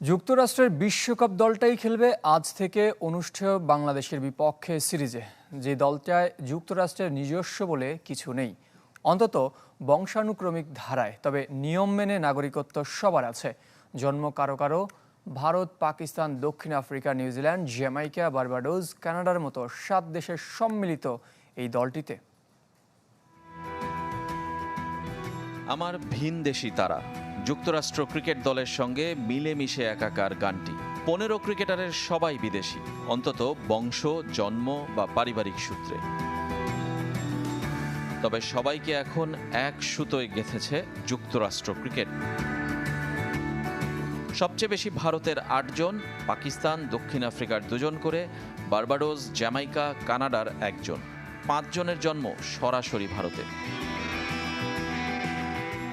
যুক্তরাষ্ট্রের বিশ্বকাপ দলটাই খেলবে আজ থেকে অনুষ্ঠেয় বাংলাদেশের বিপক্ষে সিরিজে। যে দলটায় যুক্তরাষ্ট্রের নিজস্ব বলে কিছু নেই। অন্তত বংশানুক্রমিক ধারায়, তবে নিয়ম মেনে নাগরিকত্ব সবার আছে। জন্ম কারও কারও, ভারত, পাকিস্তান, দক্ষিণ আফ্রিকা, নিউজিল্যান্ড, জ্যামাইকা বার্বাডোজ কানাডার মতো সাত দেশের সম্মিলিত এই দলটিতে। আমার ভিনদেশি তারা যুক্তরাষ্ট্র ক্রিকেট দলের সঙ্গে মিলেমিশে একাকার গানটি। পনেরো ক্রিকেটারের সবাই বিদেশি, অন্তত বংশ, জন্ম বা পারিবারিক সূত্রে। তবে সবাইকে এখন এক সুতোয় গেঁথেছে যুক্তরাষ্ট্র ক্রিকেট। সবচেয়ে বেশি ভারতের আটজন, পাকিস্তান, দক্ষিণ আফ্রিকার দুজন করে, বার্বাডোস, জ্যামাইকা, কানাডার একজন। পাঁচজনের জন্ম সরাসরি ভারতে।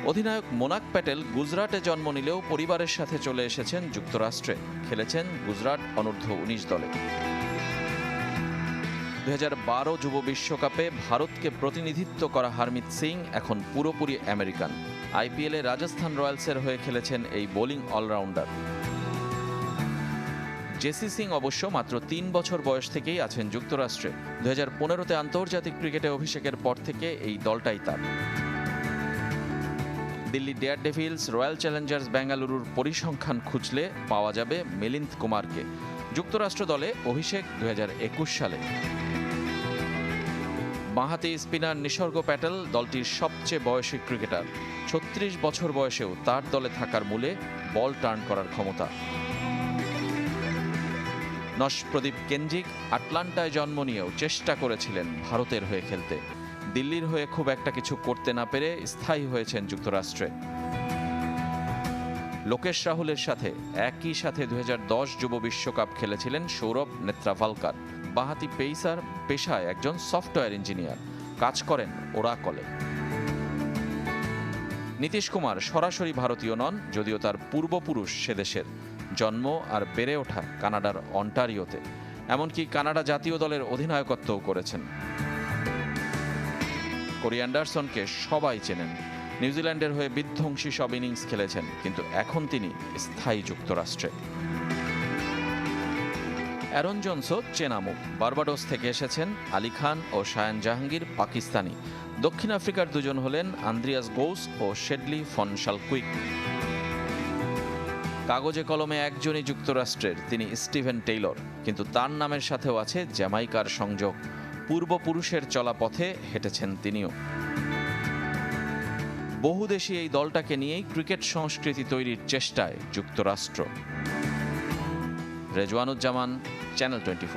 অধিনায়ক মোনাক প্যাটেল গুজরাটে জন্ম নিলেও পরিবারের সাথে চলে এসেছেন যুক্তরাষ্ট্রে। খেলেছেন গুজরাট অনূর্ধ্ব উনিশ দলে। দু বারো যুব বিশ্বকাপে ভারতকে প্রতিনিধিত্ব করা হারমিত সিং এখন পুরোপুরি আমেরিকান। আইপিএলে রাজস্থান রয়্যালসের হয়ে খেলেছেন এই বোলিং অলরাউন্ডার। জেসি সিং অবশ্য মাত্র তিন বছর বয়স থেকেই আছেন যুক্তরাষ্ট্রে। দু হাজার আন্তর্জাতিক ক্রিকেটে অভিষেকের পর থেকে এই দলটাই তার। Delhi Daredevils Royal Challengers বেঙ্গালুরুর পরিসংখ্যান খুঁজলে পাওয়া যাবে মিলিন্দ কুমারকে। যুক্তরাষ্ট্র দলে অভিষেক দু হাজার একুশ সালে। বাঁহাতি স্পিনার নিসর্গ প্যাটেল দলটির সবচেয়ে বয়সী ক্রিকেটার। ছত্রিশ বছর বয়সেও তার দলে থাকার মূলে বল টার্ন করার ক্ষমতা। নশ প্রদীপ কেঞ্জিক আটলান্টায় জন্ম নিয়েও চেষ্টা করেছিলেন ভারতের হয়ে খেলতে। দিল্লির হয়ে খুব একটা কিছু করতে না পেরে স্থায়ী হয়েছেন যুক্তরাষ্ট্রে। লোকেশ রাহুলের সাথে একই সাথে দু হাজার দশ যুব বিশ্বকাপ খেলেছিলেন সৌরভ নেত্রাভালকার। বাহাতি পেইসার পেশায় একজন সফটওয়্যার ইঞ্জিনিয়ার। কাজ করেন ওরাকলে। নীতিশ কুমার সরাসরি ভারতীয় নন, যদিও তার পূর্বপুরুষ সে দেশের। জন্ম আর বেড়ে ওঠা কানাডার অন্টারিওতে। এমনকি কানাডা জাতীয় দলের অধিনায়কত্বও করেছেন। কোরি অ্যান্ডারসনকে সবাই চেনেন। নিউজিল্যান্ডের হয়ে বিধ্বংসী সব ইনিংস খেলেছেন, কিন্তু এখন তিনি স্থায়ী যুক্তরাষ্ট্রে। অ্যারন জনসও চেনামুখ বার্বাডোস থেকে এসেছেন আলী খান ও শায়ান জাহাঙ্গীর, পাকিস্তানি। দক্ষিণ আফ্রিকার দুজন হলেন আন্দ্রিয়াস গোস ও শেডলি ফন শালকুইক। কাগজে কলমে একজনই যুক্তরাষ্ট্রের, তিনি স্টিভেন টেইলর, কিন্তু তার নামের সাথেও আছে জ্যামাইকার সংযোগ। পূর্বপুরুষের চলা পথে হেঁটেছেন তিনিও। বহুদেশি এই দলটাকে নিয়েই ক্রিকেট সংস্কৃতি তৈরির চেষ্টায় যুক্তরাষ্ট্র। Rezwanuzzaman, channel twenty